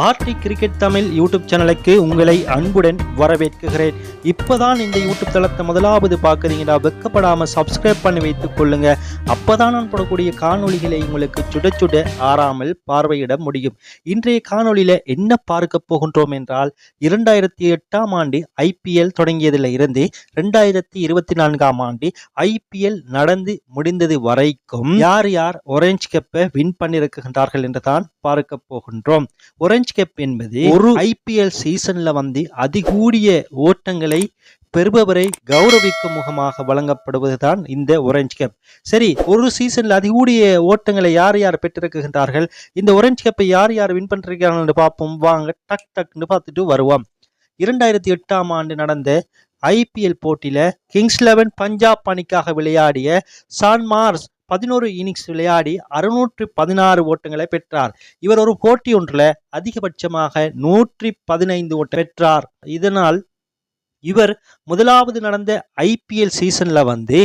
RT cricket Tamil YouTube சேனலுக்கு உங்களை அன்புடன் வரவேற்கிறேன் இப்போதான் இந்த யூடியூப் தளத்தை முதலாவது பார்க்குறீங்கன்னா வெக்கப்படாமல் சப்ஸ்கிரைப் பண்ணி வைத்துக் கொள்ளுங்க. அப்பதான் நான் போடக்கூடிய காணொளிகளை உங்களுக்கு சுட சுட ஆறாமல் பார்வையிட முடியும். இன்றைய காணொளியில என்ன பார்க்க போகின்றோம் என்றால் இரண்டாயிரத்தி எட்டாம் ஆண்டு ஐபிஎல் தொடங்கியதில் இருந்து ரெண்டாயிரத்தி இருபத்தி நான்காம் ஆண்டு ஐபிஎல் நடந்து முடிந்தது வரைக்கும் யார் யார் ஒரேஞ்ச் கப்பை வின் பண்ணியிருக்கின்றார்கள் என்று தான் பார்க்க போகின்றோம். ஒரேஞ்ச் கப் என்பது ஒரு ஐபிஎல் சீசன்ல வந்து அதிகூடிய ஓட்டங்களை பெறுபவரை கௌரவிக்கும் முகமாக வழங்கப்படுவதுதான் இந்த ஒரேஞ்ச் கப் சரி ஒரு சீசன்ல அதிகூடிய ஓட்டங்களை யார் யார் பெற்றிருக்கின்றார்கள்? இந்த ஒரேஞ்ச் கப்பை யார் யார் வின் பண்ணிருக்கிறார்கள் பார்ப்போம். வாங்க டக் டக்னு பார்த்துட்டு வருவோம். இரண்டாயிரத்தி எட்டாம் ஆண்டு நடந்த ஐபிஎல் போட்டியில கிங்ஸ் லெவன் பஞ்சாப் அணிக்காக விளையாடிய சான் மார்ஸ் பதினோரு இன்னிங்ஸ் விளையாடி அறுநூற்று பதினாறு ஓட்டங்களை பெற்றார். இவர் ஒரு போட்டி ஒன்றில் அதிகபட்சமாக நூற்றி பதினைந்து ஓட்டம் பெற்றார். இதனால் இவர் முதலாவது நடந்த ஐபிஎல் சீசன்ல வந்து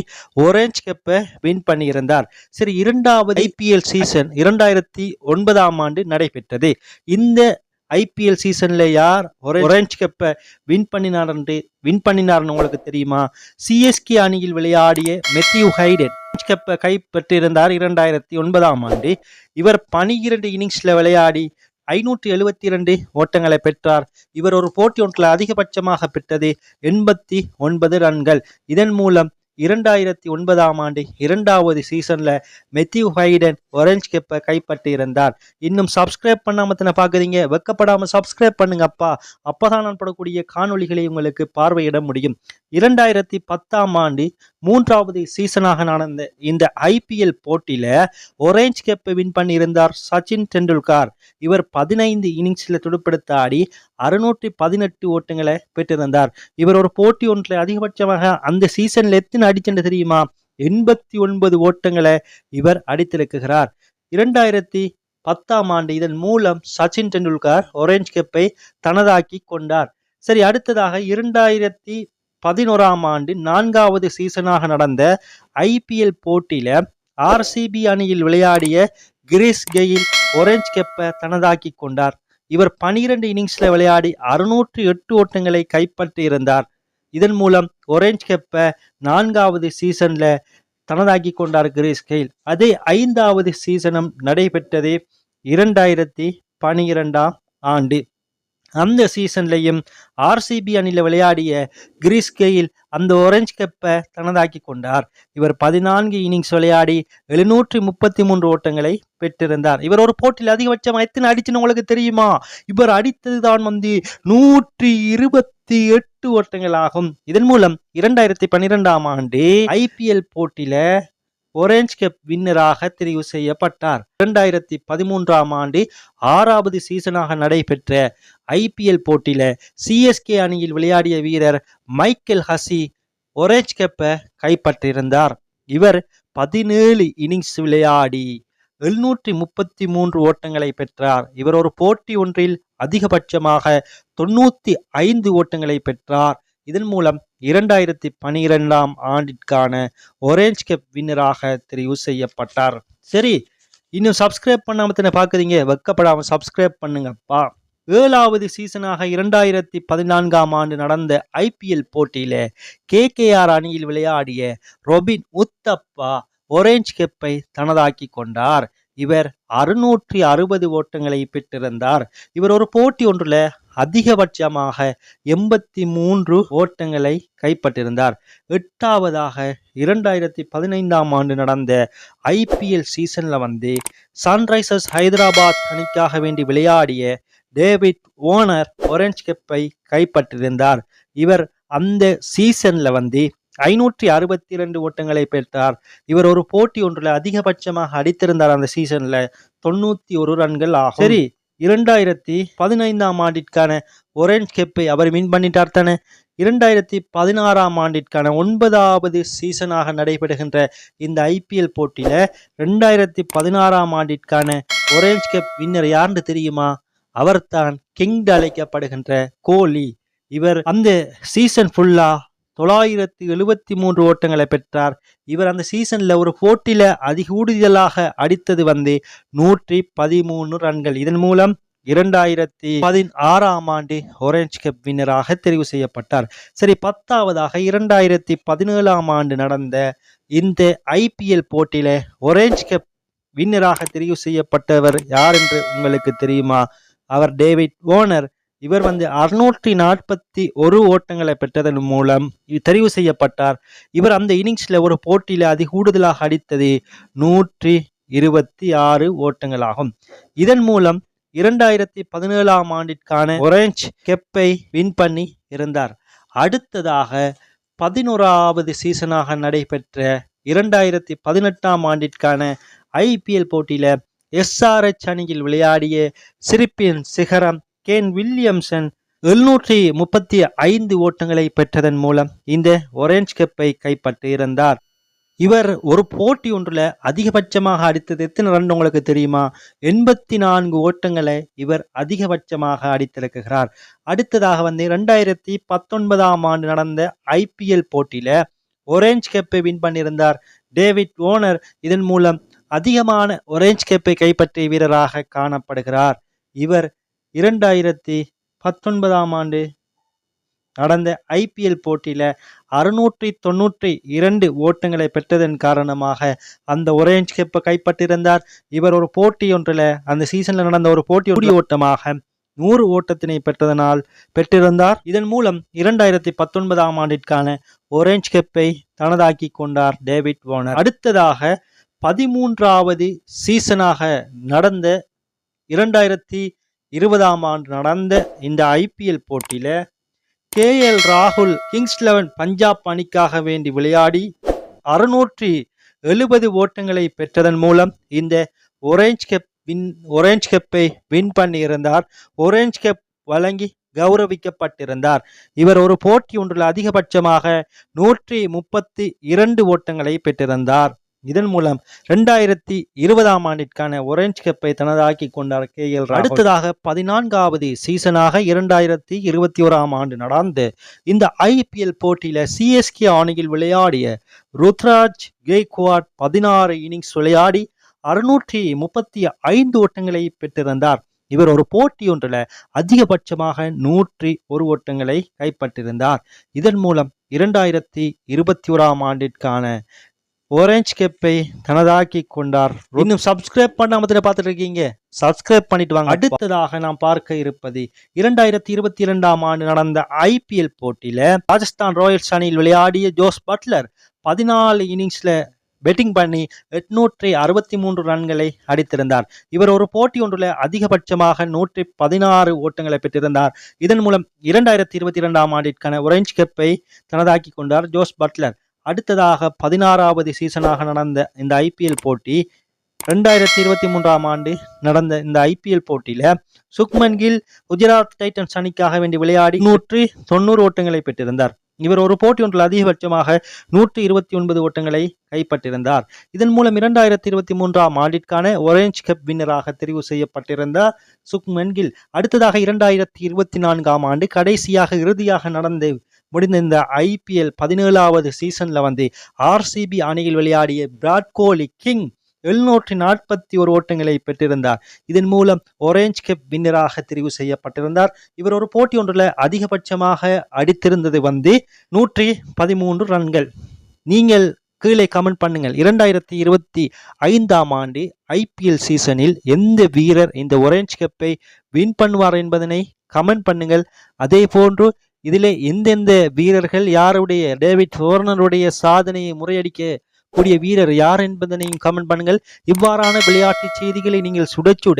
ஒரேஞ்ச் கப்பை வின் பண்ணியிருந்தார். சரி இரண்டாவது ஐபிஎல் சீசன் இரண்டாயிரத்தி ஒன்பதாம் ஆண்டு நடைபெற்றது. இந்த ஐபிஎல் சீசன்ல யார் ஒரேஞ்ச் கப்பை வின் பண்ணினார் என்று வின் பண்ணினார்னு உங்களுக்கு தெரியுமா? சிஎஸ்கே அணியில் விளையாடிய மெத்யூ ஹைடன் கப்பை கைப்பற்றியிருந்தார் இரண்டாயிரத்தி ஒன்பதாம் ஆண்டு. இவர் பனிரெண்டு இன்னிங்ஸ்ல விளையாடி ஐநூற்றி எழுபத்தி இரண்டு ஓட்டங்களை பெற்றார். இவர் ஒரு போட்டி ஒன்றில் அதிகபட்சமாக பெற்றது எண்பத்தி ஒன்பது ரன்கள். இதன் மூலம் இரண்டாயிரத்தி ஒன்பதாம் ஆண்டு இரண்டாவது சீசன்ல மெத்யூ ஹைடன் ஒரேஞ்ச் கப்பை கைப்பற்றியிருந்தார் இன்னும் சப்ஸ்கிரைப் பண்ணாம தானே பார்க்குறீங்க வெக்கப்படாம சப்ஸ்கிரைப் பண்ணுங்க அப்பா அப்பதான் நான் படக்கூடிய காணொளிகளை உங்களுக்கு பார்வையிட முடியும். இரண்டாயிரத்தி பத்தாம் ஆண்டு மூன்றாவது சீசனாக நடந்த இந்த ஐபிஎல் போட்டியில ஒரேஞ்ச் கெப்பை வின் பண்ணியிருந்தார் சச்சின் டெண்டுல்கர். இவர் பதினைந்து இன்னிங்ஸில் துடுப்படுத்த ஆடி அறுநூற்றி பதினெட்டு ஓட்டங்களை பெற்றிருந்தார். இவர் ஒரு போட்டி ஒன்றில் அதிகபட்சமாக அந்த சீசன்ல எத்தனை அடிச்சென்று தெரியுமா? எண்பத்தி ஒன்பது ஓட்டங்களை இவர் அடித்திருக்கிறார். இரண்டாயிரத்தி பத்தாம் ஆண்டு இதன் மூலம் சச்சின் டெண்டுல்கர் ஒரேஞ்ச் கப்பை தனதாக்கி கொண்டார். சரி அடுத்ததாக இரண்டாயிரத்தி பதினோராம் ஆண்டு நான்காவது சீசனாக நடந்த ஐபிஎல் போட்டியில ஆர்சிபி அணியில் விளையாடிய கிரீஸ் கெயில் ஒரேஞ்ச் கெப்பை தனதாக்கி கொண்டார். இவர் பனிரெண்டு இன்னிங்ஸில் விளையாடி அறுநூற்று எட்டு ஓட்டங்களை கைப்பற்றியிருந்தார். இதன் மூலம் ஒரேஞ்ச் கப்பை நான்காவது சீசனில் தனதாக்கி கொண்டார் கிரீஸ் கெயில். அதே ஐந்தாவது சீசனும் நடைபெற்றது இரண்டாயிரத்தி பனிரெண்டாம் ஆண்டு. அந்த சீசன்லையும் ஆர்சிபி அணியில் விளையாடிய கிரீஸ் கெயில் அந்த ஒரேஞ்ச் கப்பை தனதாக்கி கொண்டார். இவர் பதினான்கு இன்னிங்ஸ் விளையாடி எழுநூற்றி முப்பத்தி மூன்று ஓட்டங்களை பெற்றிருந்தார். இவர் ஒரு போட்டியில் அதிகபட்சம் எத்தனை அடிச்சுன்னு உங்களுக்கு தெரியுமா? இவர் அடித்தது தான் வந்து நூற்றி இருபத்தி எட்டு ஓட்டங்கள் ஆகும். இதன் மூலம் இரண்டாயிரத்தி பன்னிரெண்டாம் ஆண்டு ஐபிஎல் போட்டியில ஒரேஞ்ச் கப் வின்னராக தெரிவு செய்யப்பட்டார். இரண்டாயிரத்தி பதிமூன்றாம் ஆண்டு ஆறாவது சீசனாக நடைபெற்ற ஐபிஎல் போட்டியில சிஎஸ்கே அணியில் விளையாடிய வீரர் மைக்கேல் ஹசி ஒரேஞ்ச் கப்பை கைப்பற்றியிருந்தார். இவர் பதினேழு இன்னிங்ஸ் விளையாடி எழுநூற்றி முப்பத்தி மூன்று ஓட்டங்களை பெற்றார். இவர் ஒரு போட்டி ஒன்றில் அதிகபட்சமாக தொண்ணூத்தி ஐந்து ஓட்டங்களை பெற்றார். இதன் மூலம் இரண்டாயிரத்தி பனிரெண்டாம் ஆண்டிற்கான ஒரேஞ்ச் கப் வின்னராக தெரிவு செய்யப்பட்டார். சரி இன்னும் சப்ஸ்கிரைப் பண்ணாமல் தானே பார்க்குறீங்க வெக்கப்படாமல் சப்ஸ்கிரைப் பண்ணுங்கப்பா. ஏழாவது சீசனாக இரண்டாயிரத்தி பதினான்காம் ஆண்டு நடந்த ஐபிஎல் போட்டியில கேகேஆர் அணியில் விளையாடிய ரொபின் உத்தப்பா ஒரேஞ்ச் கெப்பை தனதாக்கி கொண்டார். இவர் அறுநூற்றி அறுபது ஓட்டங்களை பெற்றிருந்தார். இவர் ஒரு போட்டி ஒன்றில் அதிகபட்சமாக எண்பத்தி மூன்று ஓட்டங்களை கைப்பற்றிருந்தார். எட்டாவதாக இரண்டாயிரத்தி பதினைந்தாம் ஆண்டு நடந்த ஐபிஎல் சீசன்ல வந்து சன்ரைசர்ஸ் ஹைதராபாத் அணிக்காக வேண்டி விளையாடிய டேவிட் ஓனர் ஒரேஞ்ச் கப்பை கைப்பற்றியிருந்தார் இவர் அந்த சீசன்ல வந்து ஐநூற்றி அறுபத்தி இரண்டு ஓட்டங்களை பெற்றார். இவர் ஒரு போட்டி ஒன்றில் அதிகபட்சமாக அடித்திருந்தார் அந்த சீசன்ல தொண்ணூத்தி ஒரு ரன்கள் ஆகும். சரி. இரண்டாயிரத்தி பதினைந்தாம் ஆண்டிற்கான ஒரேஞ்ச் கெப்பை அவர் வின் பண்ணிட்டார் தானே? இரண்டாயிரத்தி பதினாறாம் ஆண்டிற்கான ஒன்பதாவது சீசனாக நடைபெறுகின்ற இந்த ஐபிஎல் போட்டியில ரெண்டாயிரத்தி பதினாறாம் ஆண்டிற்கான ஒரேஞ்ச் கப் வின்னர் யாருன்னு தெரியுமா? அவர்தான் கிங் அழைக்கப்படுகின்ற கோலி. இவர் அந்த சீசன் ஃபுல்லா தொள்ளாயிரத்தி எழுபத்தி மூன்று ஓட்டங்களை பெற்றார். இவர் அந்த சீசன்ல ஒரு போட்டியில அதிக கூடுதலாக அடித்தது வந்து நூற்றி பதிமூணு ரன்கள். இதன் மூலம் இரண்டாயிரத்தி பதினாறாம் ஆண்டு ஒரேஞ்ச் கப் வின்னராக தெரிவு செய்யப்பட்டார். சரி பத்தாவதாக இரண்டாயிரத்தி பதினேழாம் ஆண்டு நடந்த இந்த ஐபிஎல் போட்டியில ஒரேஞ்ச் கப் வின்னராக தெரிவு செய்யப்பட்டவர் யார் என்று உங்களுக்கு தெரியுமா? அவர் டேவிட் ஓனர் இவர் வந்து அறுநூற்றி நாற்பத்தி ஒரு ஓட்டங்களை பெற்றதன் மூலம் தெரிவு செய்யப்பட்டார். இவர் அந்த இன்னிங்ஸில் ஒரு போட்டியில் அதி கூடுதலாக அடித்தது நூற்றி இருபத்தி ஆறு ஓட்டங்களாகும். இதன் மூலம் இரண்டாயிரத்தி பதினேழாம் ஆண்டிற்கான ஒரேஞ்ச் கெப்பை வின் பண்ணி இருந்தார். அடுத்ததாக பதினோராவது சீசனாக நடைபெற்ற இரண்டாயிரத்தி பதினெட்டாம் ஆண்டிற்கான ஐபிஎல் போட்டியில் எஸ்ஆர்எச் அணியில் விளையாடிய சிரிப்பின் சிகரம் கேன் வில்லியம்சன் எழுநூற்றி முப்பத்தி ஐந்து ஓட்டங்களை பெற்றதன் மூலம் இந்த ஒரேஞ்ச் கப்பை கைப்பற்றியிருந்தார் இவர் ஒரு போட்டி ஒன்றில் அதிகபட்சமாக அடித்தது எத்தனை ரன் உங்களுக்கு தெரியுமா? எண்பத்தி நான்கு ஓட்டங்களை இவர் அதிகபட்சமாக அடித்திருக்கிறார். அடுத்ததாக வந்து இரண்டாயிரத்தி பத்தொன்பதாம் ஆண்டு நடந்த ஐபிஎல் போட்டியில ஒரேஞ்ச் கப்பை வின் பண்ணியிருந்தார். டேவிட் ஓனர் இதன் மூலம் அதிகமான ஒரேஞ்ச் கப்பை கைப்பற்றிய வீரராக காணப்படுகிறார். இவர் இரண்டாயிரத்தி பத்தொன்பதாம் ஆண்டு நடந்த ஐபிஎல் போட்டியில அறுநூற்றி தொண்ணூற்றி இரண்டு ஓட்டங்களை பெற்றதன் காரணமாக அந்த ஒரேஞ்ச் கப்பை கைப்பற்றியிருந்தார். இவர் ஒரு போட்டி ஒன்றில் அந்த சீசன்ல நடந்த ஒரு போட்டி ஓட்டமாக நூறு ஓட்டத்தினை பெற்றதனால் பெற்றிருந்தார். இதன் மூலம் இரண்டாயிரத்தி பத்தொன்பதாம் ஆண்டிற்கான ஒரேஞ்ச் கப்பை தனதாக்கி கொண்டார் டேவிட் வார்னர். அடுத்ததாக பதிமூன்றாவது சீசனாக நடந்த இரண்டாயிரத்தி இருபதாம் ஆண்டு நடந்த இந்த ஐபிஎல் போட்டியில கே எல் ராகுல் கிங்ஸ் லெவன் பஞ்சாப் அணிக்காக வேண்டி விளையாடி அறுநூற்றி எழுபது ஓட்டங்களை பெற்றதன் மூலம் இந்த ஒரேஞ்ச் கப் வின் ஒரேஞ்ச் கப்பை வின் பண்ணியிருந்தார். ஒரேஞ்ச் கப் வழங்கி கௌரவிக்கப்பட்டிருந்தார். இவர் ஒரு போட்டி ஒன்றில் அதிகபட்சமாக நூற்றி முப்பத்தி இரண்டு ஓட்டங்களை பெற்றிருந்தார். இதன் மூலம் ரெண்டாயிரத்தி இருபதாம் ஆண்டிற்கான ஒரேஞ்ச் கப்பை தனதாக்கி கொண்டார் கே எல் அடுத்ததாக பதினான்காவது சீசனாக இரண்டாயிரத்தி இருபத்தி ஓராம் ஆண்டு நடந்து இந்த ஐபிஎல் போட்டியில சிஎஸ்கே அணியில் விளையாடிய ருத்ராஜ் கேக்வாட் பதினாறு இன்னிங்ஸ் விளையாடி அறுநூற்றி முப்பத்தி ஐந்து ஓட்டங்களை பெற்றிருந்தார். இவர் ஒரு போட்டி ஒன்றில் அதிகபட்சமாக நூற்றி ஒரு ஓட்டங்களை கைப்பற்றிருந்தார். இதன் மூலம் இரண்டாயிரத்தி இருபத்தி ஓராம் ஆண்டிற்கான ஓரேஞ்ச் கப்பை தனதாக்கி கொண்டார். இன்னும் சப்ஸ்கிரைப் பண்ணாம பார்த்துட்டு இருக்கீங்க? சப்ஸ்கிரைப் பண்ணிட்டு வாங்க. அடுத்ததாக நாம் பார்க்க இருப்பது இரண்டாயிரத்தி இருபத்தி இரண்டாம் ஆண்டு நடந்த ஐபிஎல் போட்டியில ராஜஸ்தான் ராயல்ஸ் அணியில் விளையாடிய ஜோஸ் பட்லர் பதினாலு இன்னிங்ஸ்ல பெட்டிங் பண்ணி எட்நூற்றி அறுபத்தி மூன்று ரன்களை அடித்திருந்தார். இவர் ஒரு போட்டி ஒன்றில் அதிகபட்சமாக நூற்றி பதினாறு ஓட்டங்களை பெற்றிருந்தார். இதன் மூலம் இரண்டாயிரத்தி இருபத்தி இரண்டாம் ஆண்டிற்கான ஒரேஞ்ச் கப்பை தனதாக்கி கொண்டார் ஜோஸ் பட்லர். அடுத்ததாக பதினாறாவது சீசனாக நடந்த இந்த ஐபிஎல் போட்டி ரெண்டாயிரத்தி இருபத்தி மூன்றாம் ஆண்டு நடந்த இந்த ஐபிஎல் போட்டியில சுக்மன் கில் குஜராத் டைட்டன்ஸ் அணிக்காக வேண்டி விளையாடி நூற்றி தொண்ணூறு ஓட்டங்களை பெற்றிருந்தார். இவர் ஒரு போட்டி ஒன்றில் அதிகபட்சமாக நூற்றி இருபத்தி ஒன்பது ஓட்டங்களை கைப்பற்றிருந்தார். இதன் மூலம் இரண்டாயிரத்தி இருபத்தி மூன்றாம் ஆண்டிற்கான ஒரேஞ்ச் கப் வின்னராக தெரிவு செய்யப்பட்டிருந்தார் சுக்மன் கில் அடுத்ததாக இரண்டாயிரத்தி இருபத்தி நான்காம் ஆண்டு கடைசியாக இறுதியாக நடந்த முடிந்த இந்த ஐபிஎல் பதினேழாவது சீசன்ல வந்து ஆர்சிபி அணியில் விளையாடிய விராட் கோலி கிங் எழுநூற்றி நாற்பத்தி ஒரு ஓட்டங்களை பெற்றிருந்தார். இதன் மூலம் ஒரேஞ்ச் கப் வின்னராக தெரிவு செய்யப்பட்டிருந்தார். இவர் ஒரு போட்டி ஒன்றில் அதிகபட்சமாக அடித்திருந்தது வந்து நூற்றி பதிமூன்று ரன்கள். நீங்கள் கீழே கமெண்ட் பண்ணுங்கள். இரண்டாயிரத்தி இருபத்தி ஐந்தாம் ஆண்டு ஐபிஎல் சீசனில் எந்த வீரர் இந்த ஒரேஞ்ச் கப்பை வின் பண்ணுவார் என்பதனை கமெண்ட் பண்ணுங்கள். அதே போன்று இதிலே எந்தெந்த வீரர்கள் யாருடைய டேவிட் வார்னருடைய சாதனையை முறையடிக்க கூடிய வீரர் யார் என்பதனையும் கமெண்ட் பண்ணுங்கள். இவ்வாறான விளையாட்டு செய்திகளை நீங்கள் சுடச்சுட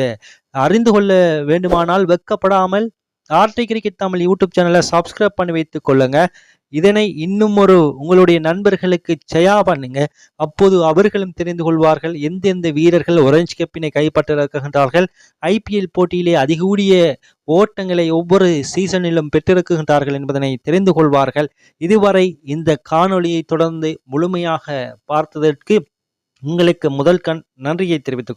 அறிந்து கொள்ள வேண்டுமானால் வெக்கப்படாமல் ஆர்டி கிரிக்கெட் தமிழ் யூடியூப் சேனலை சப்ஸ்கிரைப் பண்ணி வைத்துக் கொள்ளுங்கள் இதனை இன்னும் ஒரு உங்களுடைய நண்பர்களுக்கு செயா பண்ணுங்க. அப்போது அவர்களும் தெரிந்து கொள்வார்கள். எந்தெந்த வீரர்கள் ஒரேஞ்ச் கப்பினை கைப்பற்றிருக்கின்றார்கள். ஐபிஎல் போட்டியிலே அதிகூடிய ஓட்டங்களை ஒவ்வொரு சீசனிலும் பெற்றிருக்கின்றார்கள் என்பதனை தெரிந்து கொள்வார்கள். இதுவரை இந்த காணொளியை தொடர்ந்து முழுமையாக பார்த்ததற்கு உங்களுக்கு முதல் கண் நன்றியை தெரிவித்துக் கொள்